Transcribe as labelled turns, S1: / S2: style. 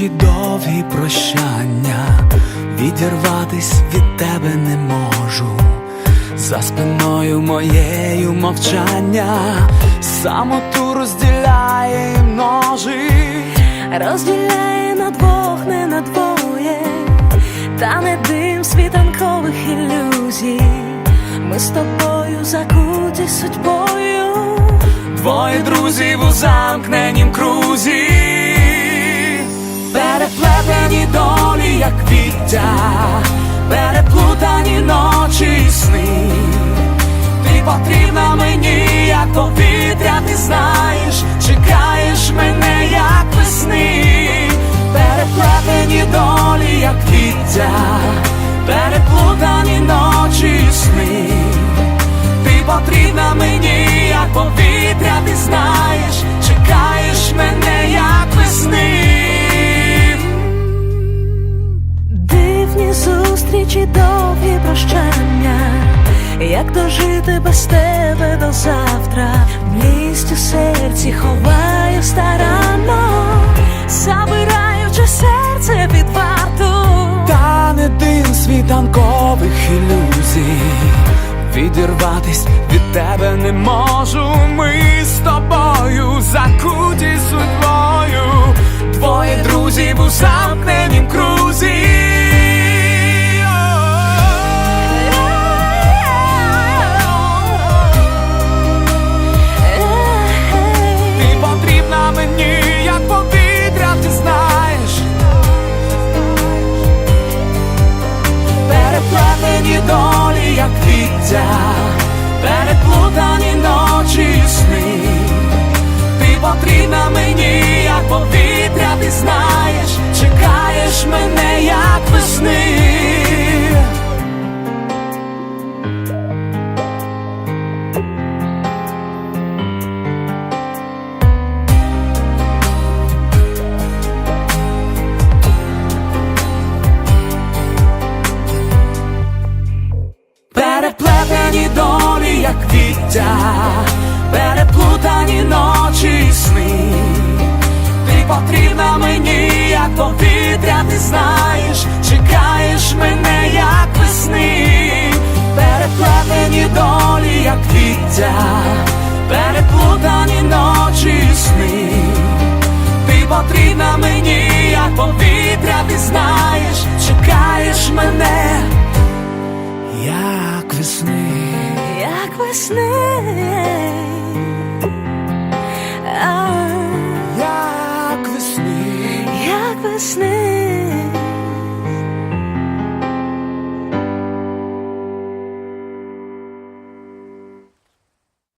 S1: зустрічі довгі прощання, відірватись від тебе не можу. За спиною моєю мовчання, самоту розділяє і множить.
S2: розділяє на двох, не на двоє, та не дим світанкових ілюзій. Ми з тобою закуті судьбою.
S1: Двоє друзів у замкненім крузі, долі, як віття, переплутані ночі і сни. Ти потрібна мені, як повітря, ти знаєш, чекаєш мене, як весни, переплетені долі, як віття, переплутані ночі сни. Ти потрібна мені, як повітря, ти знаєш,
S2: зустрічі, довгі прощання, як дожити без тебе до завтра, млість у серці ховаю старанно, забираючи серце під варту.
S1: Та не дим світанкових ілюзій. Відірватись від тебе не можу. Ми з переплутані ночі і сни, ти потрібна мені, як повітря, ти знаєш, чекаєш мене, як весни, переплетені долі, як віття, переплутані ночі і сни, ти потрібна мені, як повітря, ти знаєш, чекаєш мене, як весни, як весни.